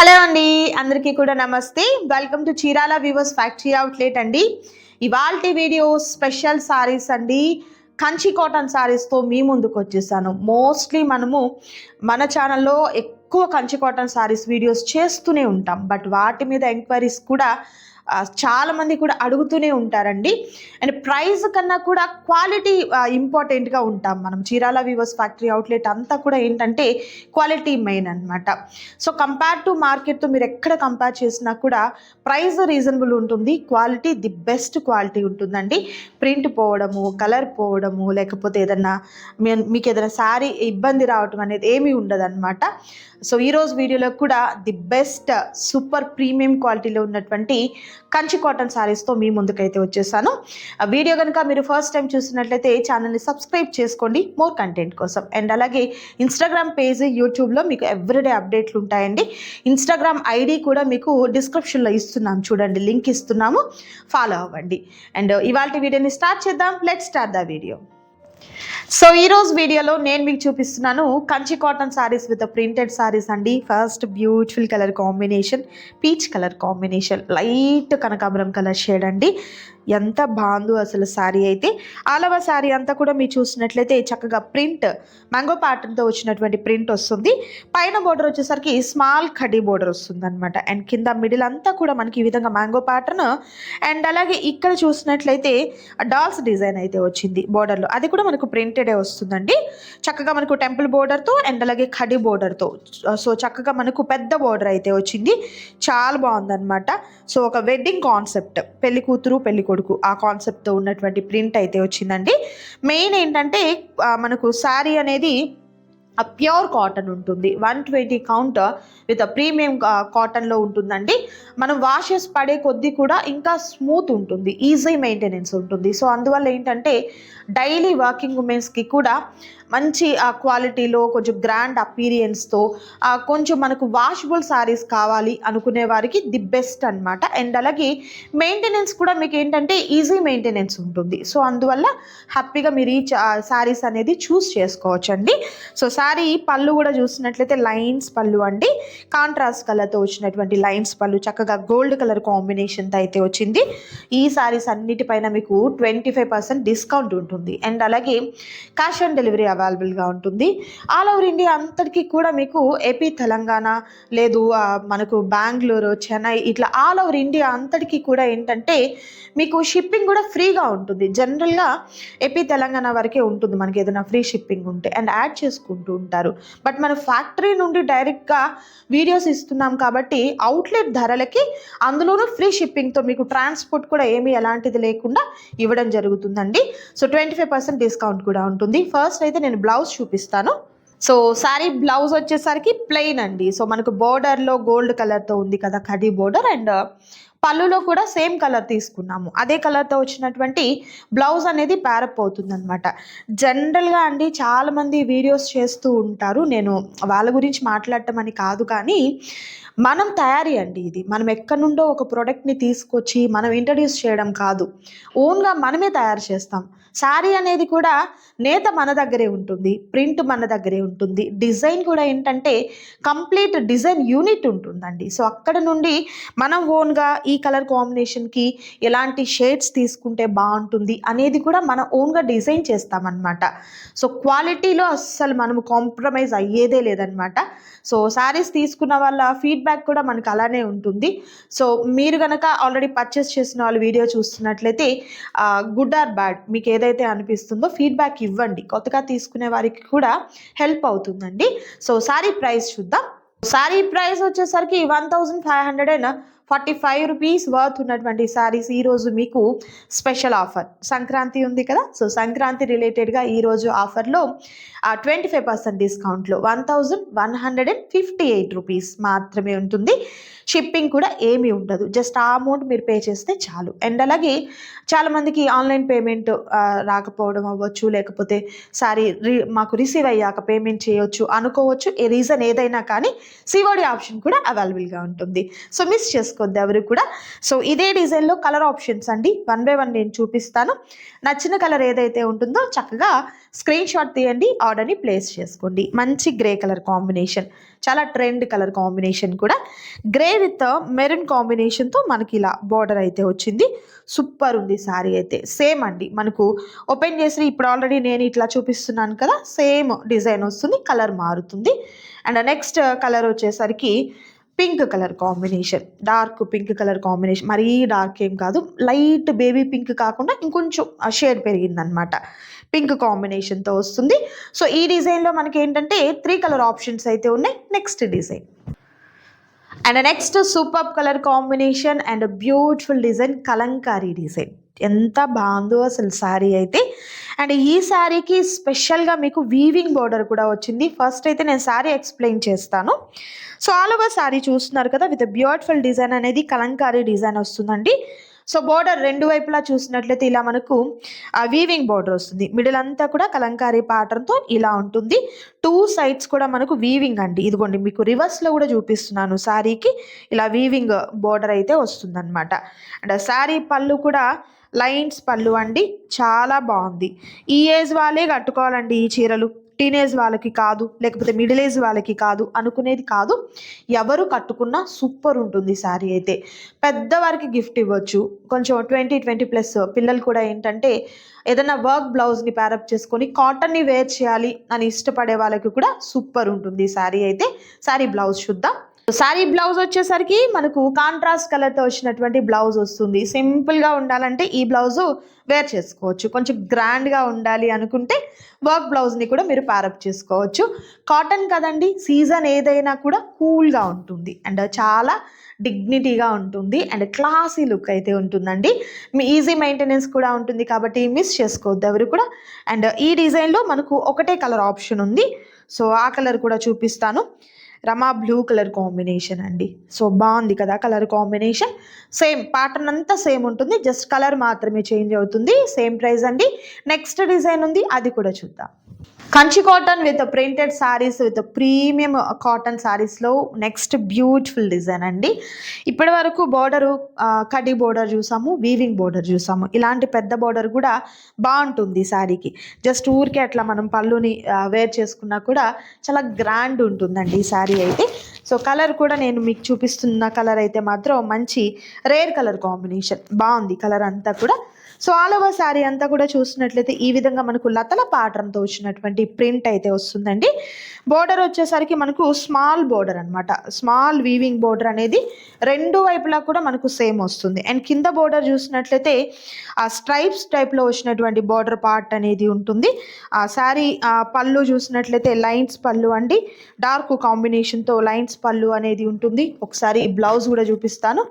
Hello అండి అందరికీ కూడా నమస్తే. Welcome to Chirala weavers factory outlet అండి. ఇవాల్టి వీడియో స్పెషల్ సారీస్ అండి. కంచి కాటన్ సారీస్తో మీ ముందుకు వచ్చేసాను. మోస్ట్లీ మనము మన ఛానల్లో ఎక్కువ కంచి కాటన్ సారీస్ వీడియోస్ చేస్తూనే ఉంటాం. బట్ వాటి మీద ఎంక్వైరీస్ కూడా చాలామంది కూడా అడుగుతూనే ఉంటారండి. అండ్ ప్రైస్ కన్నా కూడా క్వాలిటీ ఇంపార్టెంట్గా ఉంటాం మనం. చీరాల వివోస్ ఫ్యాక్టరీ అవుట్లెట్ అంతా కూడా ఏంటంటే క్వాలిటీ మెయిన్ అన్నమాట. సో కంపేర్ టు మార్కెట్తో మీరు ఎక్కడ కంపేర్ చేసినా కూడా ప్రైస్ రీజనబుల్ ఉంటుంది. క్వాలిటీ ది బెస్ట్ క్వాలిటీ ఉంటుందండి. ప్రింట్ పోవడము కలర్ పోవడము లేకపోతే ఏదన్నా మీ- మీకు ఏదైనా శారీ ఇబ్బంది రావటం అనేది ఏమీ ఉండదన్నమాట. సో ఈరోజు వీడియోలో కూడా ది బెస్ట్ సూపర్ ప్రీమియం క్వాలిటీలో ఉన్నటువంటి కంచి కాటన్ శారీస్తో మీ ముందుకైతే వచ్చేసాను. ఆ వీడియో కనుక మీరు ఫస్ట్ టైం చూసినట్లయితే ఛానల్ని సబ్స్క్రైబ్ చేసుకోండి. మోర్ కంటెంట్ కోసం. అండ్ అలాగే ఇన్స్టాగ్రామ్ పేజ్ యూట్యూబ్లో మీకు ఎవ్రీడే అప్డేట్లు ఉంటాయండి. ఇన్స్టాగ్రామ్ ఐడి కూడా మీకు డిస్క్రిప్షన్లో ఇస్తున్నాం చూడండి లింక్ ఇస్తున్నాము. ఫాలో అవ్వండి. అండ్ ఇవాళ వీడియోని స్టార్ట్ చేద్దాం. Let start the video so ఈ రోజు వీడియోలో నేను మీకు చూపిస్తున్నాను Kanchi cotton saris with printed saris అండి. First beautiful colour combination peach colour combination light కనకాంబరం కలర్ షేడ్ అండి. ఎంత బాగుందో అసలు శారీ అయితే. ఆలవ శారీ అంతా కూడా మీరు చూసినట్లయితే చక్కగా ప్రింట్ మ్యాంగో ప్యాటర్న్తో వచ్చినటువంటి ప్రింట్ వస్తుంది. పైన బోర్డర్ వచ్చేసరికి స్మాల్ కడ్డీ బోర్డర్ వస్తుంది అనమాట అండ్ కింద మిడిల్ అంతా కూడా మనకి ఈ విధంగా మ్యాంగో ప్యాటర్న్ అండ్ అలాగే ఇక్కడ చూసినట్లయితే డాల్స్ డిజైన్ అయితే వచ్చింది బోర్డర్లో అది కూడా మనకు ప్రింట్ ప్రింటెడే వస్తుందండి. చక్కగా మనకు టెంపుల్ బోర్డర్తో అండ్ అలాగే ఖడి బోర్డర్తో సో చక్కగా మనకు పెద్ద బోర్డర్ అయితే వచ్చింది. చాలా బాగుందన్నమాట. సో ఒక వెడ్డింగ్ కాన్సెప్ట్. పెళ్ళి కూతురు పెళ్ళి కొడుకు ఆ కాన్సెప్ట్తో ఉన్నటువంటి ప్రింట్ అయితే వచ్చిందండి. మెయిన్ ఏంటంటే మనకు శారీ అనేది ప్యూర్ కాటన్ ఉంటుంది. One twenty count with premium కాటన్లో ఉంటుందండి. మనం వాషెస్ పడే కొద్దీ కూడా ఇంకా స్మూత్ ఉంటుంది. ఈజీ మెయింటెనెన్స్ ఉంటుంది. సో అందువల్ల ఏంటంటే డైలీ వర్కింగ్ ఉమెన్స్కి కూడా మంచి ఆ క్వాలిటీలో కొంచెం గ్రాండ్ అపీరియన్స్తో కొంచెం మనకు వాషబుల్ శారీస్ కావాలి అనుకునే వారికి ది బెస్ట్ అన్నమాట. అండ్ అలాగే మెయింటెనెన్స్ కూడా మీకు ఏంటంటే ఈజీ మెయింటెనెన్స్ ఉంటుంది. సో అందువల్ల హ్యాపీగా మీరు ఈ శారీస్ అనేది చూస్ చేసుకోవచ్చండి. సో శారీ పళ్ళు కూడా చూసినట్లయితే లైన్స్ పళ్ళు అండి. కాంట్రాస్ట్ కలర్తో వచ్చినటువంటి లైన్స్ పళ్ళు చక్కగా గోల్డ్ కలర్ కాంబినేషన్తో అయితే వచ్చింది. ఈ శారీస్ అన్నిటిపైన మీకు ట్వంటీ ఫైవ్ పర్సెంట్ డిస్కౌంట్ ఉంటుంది. అండ్ అలాగే క్యాష్ ఆన్ డెలివరీ అవైలబుల్గా ఉంటుంది. ఆల్ ఓవర్ ఇండియా అంతటికీ కూడా మీకు ఏపీ తెలంగాణ లేదు మనకు బెంగళూరు చెన్నై ఇట్లా ఆల్ ఓవర్ ఇండియా అంతటికీ కూడా ఏంటంటే మీకు షిప్పింగ్ కూడా ఫ్రీగా ఉంటుంది. జనరల్గా ఏపీ తెలంగాణ వరకే ఉంటుంది మనకి ఏదైనా ఫ్రీ షిప్పింగ్ ఉంటే అండ్ యాడ్ చేసుకుంటూ ఉంటారు. బట్ మన ఫ్యాక్టరీ నుండి డైరెక్ట్గా వీడియోస్ ఇస్తున్నాం కాబట్టి అవుట్లెట్ ధరలకి అందులోనూ ఫ్రీ షిప్పింగ్తో మీకు ట్రాన్స్పోర్ట్ కూడా ఏమీ ఎలాంటిది లేకుండా ఇవ్వడం జరుగుతుందండి. So twenty five percent discount కూడా ఉంటుంది. ఫస్ట్ అయితే నేను నేను బ్లౌజ్ చూపిస్తాను. సో శారీ బ్లౌజ్ వచ్చేసరికి ప్లెయిన్ అండి. సో మనకు బోర్డర్లో గోల్డ్ కలర్తో ఉంది కదా కడీ బోర్డర్ అండ్ uh, పళ్ళులో కూడా సేమ్ కలర్ తీసుకున్నాము. అదే కలర్తో వచ్చినటువంటి బ్లౌజ్ అనేది ప్యారప్ అవుతుంది అనమాట జనరల్గా అండి చాలామంది వీడియోస్ చేస్తూ ఉంటారు. నేను వాళ్ళ గురించి మాట్లాడటం అని కాదు కానీ మనం తయారీ అండి ఇది. మనం ఎక్కడి నుండో ఒక ప్రోడక్ట్ని తీసుకొచ్చి మనం ఇంట్రడ్యూస్ చేయడం కాదు. ఓన్గా మనమే తయారు చేస్తాం. శారీ అనేది కూడా నేత మన దగ్గరే ఉంటుంది. ప్రింట్ మన దగ్గరే ఉంటుంది. డిజైన్ కూడా ఏంటంటే కంప్లీట్ డిజైన్ యూనిట్ ఉంటుందండి. సో అక్కడ నుండి మనం ఓన్గా ఈ కలర్ కాంబినేషన్కి ఎలాంటి షేడ్స్ తీసుకుంటే బాగుంటుంది అనేది కూడా మనం ఓన్గా డిజైన్ చేస్తామన్నమాట. సో క్వాలిటీలో అస్సలు మనము కాంప్రమైజ్ అయ్యేదే లేదనమాట సో శారీస్ తీసుకున్న వాళ్ళ ఫీడ్బ్యాక్ కూడా మనకు అలానే ఉంటుంది. సో మీరు కనుక ఆల్రెడీ పర్చేస్ చేసిన వాళ్ళు వీడియో చూస్తున్నట్లయితే గుడ్ ఆర్ బ్యాడ్ మీకు ఏదైతే అనిపిస్తుందో ఫీడ్బ్యాక్ ఇవ్వండి. కొత్తగా తీసుకునే వారికి కూడా హెల్ప్ అవుతుందండి. సో శారీ ప్రైస్ చూద్దాం. శారీ ప్రైస్ వచ్చేసరికి వన్ థౌజండ్ ఫైవ్ హండ్రెడ్ అయినా ఫార్టీ ఫైవ్ రూపీస్ వర్త్ ఉన్నటువంటి శారీస్ ఈరోజు మీకు స్పెషల్ ఆఫర్. సంక్రాంతి ఉంది కదా? సో సంక్రాంతి రిలేటెడ్గా ఈరోజు ఆఫర్లో ట్వంటీ ఫైవ్ పర్సెంట్ డిస్కౌంట్లో one thousand one hundred and fifty eight rupees మాత్రమే ఉంటుంది. షిప్పింగ్ కూడా ఏమీ ఉండదు. జస్ట్ ఆ అమౌంట్ మీరు పే చేస్తే చాలు. అండ్ అలాగే చాలామందికి ఆన్లైన్ పేమెంట్ రాకపోవడం అవ్వచ్చు లేకపోతే సారీ రి మాకు రిసీవ్ అయ్యాక పేమెంట్ చేయొచ్చు అనుకోవచ్చు. ఏ రీజన్ ఏదైనా కానీ సివోడి ఆప్షన్ కూడా అవైలబుల్గా ఉంటుంది. సో మిస్ చేసుకో చేసుకోవద్దు ఎవరు కూడా. సో ఇదే డిజైన్లో కలర్ ఆప్షన్స్ అండి. వన్ బై వన్ నేను చూపిస్తాను. నచ్చిన కలర్ ఏదైతే ఉంటుందో చక్కగా స్క్రీన్ షాట్ తీయండి ఆర్డర్ని ప్లేస్ చేసుకోండి. మంచి గ్రే కలర్ కాంబినేషన్. చాలా ట్రెండ్ కలర్ కాంబినేషన్ కూడా. గ్రే విత్ మెరూన్ కాంబినేషన్తో మనకి ఇలా బార్డర్ అయితే వచ్చింది. సూపర్ ఉంది శారీ అయితే. సేమ్ అండి. మనకు ఓపెన్ చేసి ఇప్పుడు ఆల్రెడీ నేను ఇట్లా చూపిస్తున్నాను కదా సేమ్ డిజైన్ వస్తుంది కలర్ మారుతుంది. అండ్ నెక్స్ట్ కలర్ వచ్చేసరికి pink colour combination. Dark pink colour combination. మరీ డార్క్ ఏం కాదు. లైట్ బేబీ పింక్ కాకుండా ఇంకొంచెం షేడ్ పెరిగిందనమాట. పింక్ కాంబినేషన్తో వస్తుంది. సో ఈ డిజైన్లో మనకి ఏంటంటే త్రీ కలర్ ఆప్షన్స్ అయితే ఉన్నాయి. Next design. And next super colour combination and beautiful design Kalamkari design. ఎంత బాగుందో అసలు శారీ అయితే. అండ్ ఈ శారీకి స్పెషల్గా మీకు వీవింగ్ బార్డర్ కూడా వచ్చింది. ఫస్ట్ అయితే నేను శారీ ఎక్స్ప్లెయిన్ చేస్తాను. సో ఆల్ ఓవర్ శారీ చూస్తున్నారు కదా విత్ బ్యూటిఫుల్ డిజైన్ అనేది కలంకారీ డిజైన్ వస్తుందండి. సో బోర్డర్ రెండు వైపులా చూసినట్లయితే ఇలా మనకు వీవింగ్ బోర్డర్ వస్తుంది. మిడిల్ అంతా కూడా కలంకారీ ప్యాటర్న్తో ఇలా ఉంటుంది. టూ సైడ్స్ కూడా మనకు వీవింగ్ అండి. ఇదిగోండి మీకు రివర్స్లో కూడా చూపిస్తున్నాను. శారీకి ఇలా వీవింగ్ బోర్డర్ అయితే వస్తుందన్నమాట. అండ్ శారీ పళ్ళు కూడా లైన్స్ పళ్ళు అండి. చాలా బాగుంది. ఈ ఏజ్ వాళ్ళే కట్టుకోవాలండి ఈ చీరలు. టీనేజ్ వాళ్ళకి కాదు లేకపోతే మిడిల్ ఏజ్ వాళ్ళకి కాదు అనుకునేది కాదు. ఎవరు కట్టుకున్నా సూపర్ ఉంటుంది శారీ అయితే. పెద్దవారికి గిఫ్ట్ ఇవ్వచ్చు. కొంచెం ట్వంటీ ట్వంటీ ప్లస్ పిల్లలు కూడా ఏంటంటే ఏదైనా వర్క్ బ్లౌజ్ని ప్యారప్ చేసుకొని కాటన్ని వేర్ చేయాలి అని ఇష్టపడే వాళ్ళకి కూడా సూపర్ ఉంటుంది శారీ అయితే. శారీ బ్లౌజ్ చూద్దాం. శారీ బ్లౌజ్ వచ్చేసరికి మనకు కాంట్రాస్ట్ కలర్తో వచ్చినటువంటి బ్లౌజ్ వస్తుంది. సింపుల్గా ఉండాలంటే ఈ బ్లౌజు వేర్ చేసుకోవచ్చు. కొంచెం గ్రాండ్గా ఉండాలి అనుకుంటే వర్క్ బ్లౌజ్ని కూడా మీరు ప్యారప్ చేసుకోవచ్చు. కాటన్ కదండి సీజన్ ఏదైనా కూడా కూల్గా ఉంటుంది. అండ్ చాలా డిగ్నిటీగా ఉంటుంది. అండ్ క్లాసీ లుక్ అయితే ఉంటుందండి. మీ ఈజీ మెయింటెనెన్స్ కూడా ఉంటుంది కాబట్టి మిస్ చేసుకోవద్దు ఎవరు కూడా. అండ్ ఈ డిజైన్లో మనకు ఒకటే కలర్ ఆప్షన్ ఉంది. సో ఆ కలర్ కూడా చూపిస్తాను. రమా బ్లూ కలర్ కాంబినేషన్ అండి. సో బాగుంది కదా కలర్ కాంబినేషన్ సేమ్ ప్యాటర్న్ అంతా సేమ్ ఉంటుంది. జస్ట్ కలర్ మాత్రమే చేంజ్ అవుతుంది. సేమ్ ప్రైస్ అండి. నెక్స్ట్ డిజైన్ ఉంది. అది కూడా చూద్దాం. Kanchi cotton with printed saris with premium cotton సారీస్లో next beautiful design అండి. ఇప్పటి వరకు బోర్డరు కడి బోర్డర్ చూసాము వీవింగ్ బోర్డర్ చూసాము. ఇలాంటి పెద్ద బోర్డర్ కూడా బాగుంటుంది శారీకి జస్ట్ ఊరికే అట్లా మనం పళ్ళుని వేర్ చేసుకున్నా కూడా చాలా గ్రాండ్ ఉంటుందండి ఈ శారీ అయితే. సో కలర్ కూడా నేను మీకు చూపిస్తున్న కలర్ అయితే మాత్రం మంచి రేర్ కలర్ కాంబినేషన్. బాగుంది కలర్ అంతా కూడా. సో ఆల్ ఓవర్ శారీ అంతా కూడా చూసినట్లయితే ఈ విధంగా మనకు లతల పాటంతో వచ్చినటువంటి ప్రింట్ అయితే వస్తుందండి. బోర్డర్ వచ్చేసరికి మనకు స్మాల్ బోర్డర్ అనమాట స్మాల్ వీవింగ్ బోర్డర్ అనేది రెండు వైపులా కూడా మనకు సేమ్ వస్తుంది. అండ్ కింద బోర్డర్ చూసినట్లయితే ఆ స్ట్రైప్స్ టైప్లో వచ్చినటువంటి బోర్డర్ పార్ట్ అనేది ఉంటుంది. ఆ శారీ పళ్ళు చూసినట్లయితే లైన్స్ పళ్ళు అండి. డార్క్ కాంబినేషన్తో లైన్స్ పళ్ళు అనేది ఉంటుంది. ఒకసారి బ్లౌజ్ కూడా చూపిస్తాను.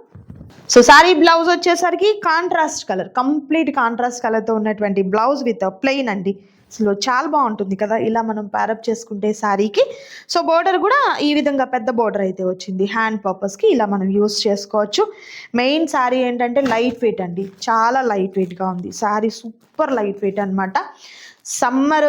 సో సారీ బ్లౌజ్ వచ్చేసరికి కాంట్రాస్ట్ కలర్ కంప్లీట్ కాంట్రాస్ట్ కలర్తో ఉన్నటువంటి బ్లౌజ్ విత్ ప్లెయిన్ అండి. అసలు చాలా బాగుంటుంది కదా ఇలా మనం ప్యారప్ చేసుకుంటే శారీకి సో బోర్డర్ కూడా ఈ విధంగా పెద్ద బోర్డర్ అయితే వచ్చింది. హ్యాండ్ పర్పస్కి ఇలా మనం యూస్ చేసుకోవచ్చు. మెయిన్ శారీ ఏంటంటే లైట్ వెయిట్ అండి. చాలా లైట్ వెయిట్గా ఉంది. శారీ సూపర్ లైట్ వెయిట్ అనమాట సమ్మర్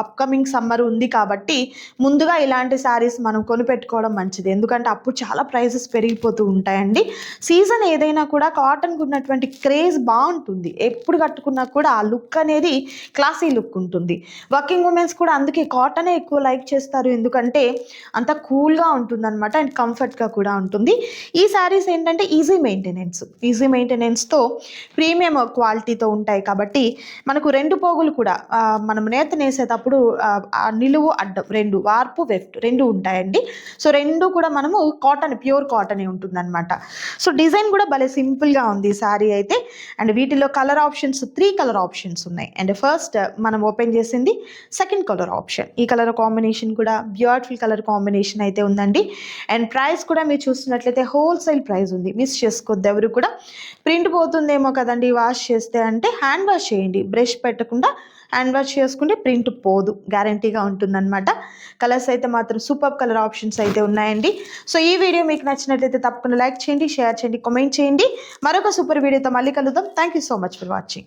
అప్కమింగ్ సమ్మర్ ఉంది కాబట్టి ముందుగా ఇలాంటి శారీస్ మనం కొనిపెట్టుకోవడం మంచిది. ఎందుకంటే అప్పుడు చాలా ప్రైసెస్ పెరిగిపోతూ ఉంటాయండి. సీజన్ ఏదైనా కూడా కాటన్కి ఉన్నటువంటి క్రేజ్ బాగుంటుంది. ఎప్పుడు కట్టుకున్నా కూడా ఆ లుక్ అనేది క్లాసీ లుక్ ఉంటుంది. వర్కింగ్ ఉమెన్స్ కూడా అందుకే కాటనే ఎక్కువ లైక్ చేస్తారు. ఎందుకంటే అంత కూల్గా ఉంటుంది అనమాట అండ్ కంఫర్ట్గా కూడా ఉంటుంది. ఈ శారీస్ ఏంటంటే ఈజీ మెయింటెనెన్స్ ఈజీ మెయింటెనెన్స్తో ప్రీమియం క్వాలిటీతో ఉంటాయి కాబట్టి మనకు రెండు పోగులు కూడా మనం నేత నేసేటప్పుడు అప్పుడు ఆ నిలువు అడ్డం రెండు వార్పు వెఫ్ట్ రెండు ఉంటాయండి. సో రెండు కూడా మనము కాటన్ ప్యూర్ కాటనే ఉంటుందన్నమాట. సో డిజైన్ కూడా భలే సింపుల్గా ఉంది శారీ అయితే. అండ్ వీటిలో colour options three colour options ఉన్నాయి. అండ్ ఫస్ట్ మనం ఓపెన్ చేసింది సెకండ్ కలర్ ఆప్షన్. ఈ కలర్ కాంబినేషన్ కూడా బ్యూటిఫుల్ కలర్ కాంబినేషన్ అయితే ఉందండి. అండ్ ప్రైస్ కూడా మీరు చూస్తున్నట్లయితే హోల్సేల్ ప్రైస్ ఉంది. మిస్ చేసుకోవద్దు ఎవరు కూడా. ప్రింట్ పోతుందేమో కదండి వాష్ చేస్తే అంటే హ్యాండ్ వాష్ చేయండి. బ్రష్ పెట్టకుండా హ్యాండ్ వాష్ చేసుకుంటే ప్రింట్ పోదు గ్యారంటీగా ఉంటుందన్నమాట. కలర్స్ అయితే మాత్రం సూపర్ కలర్ ఆప్షన్స్ అయితే ఉన్నాయండి. సో ఈ వీడియో మీకు నచ్చినట్లయితే తప్పకుండా లైక్ చేయండి షేర్ చేయండి కామెంట్ చేయండి. మరొక సూపర్ వీడియోతో మళ్ళీ కలుద్దాం. Thank you so much for watching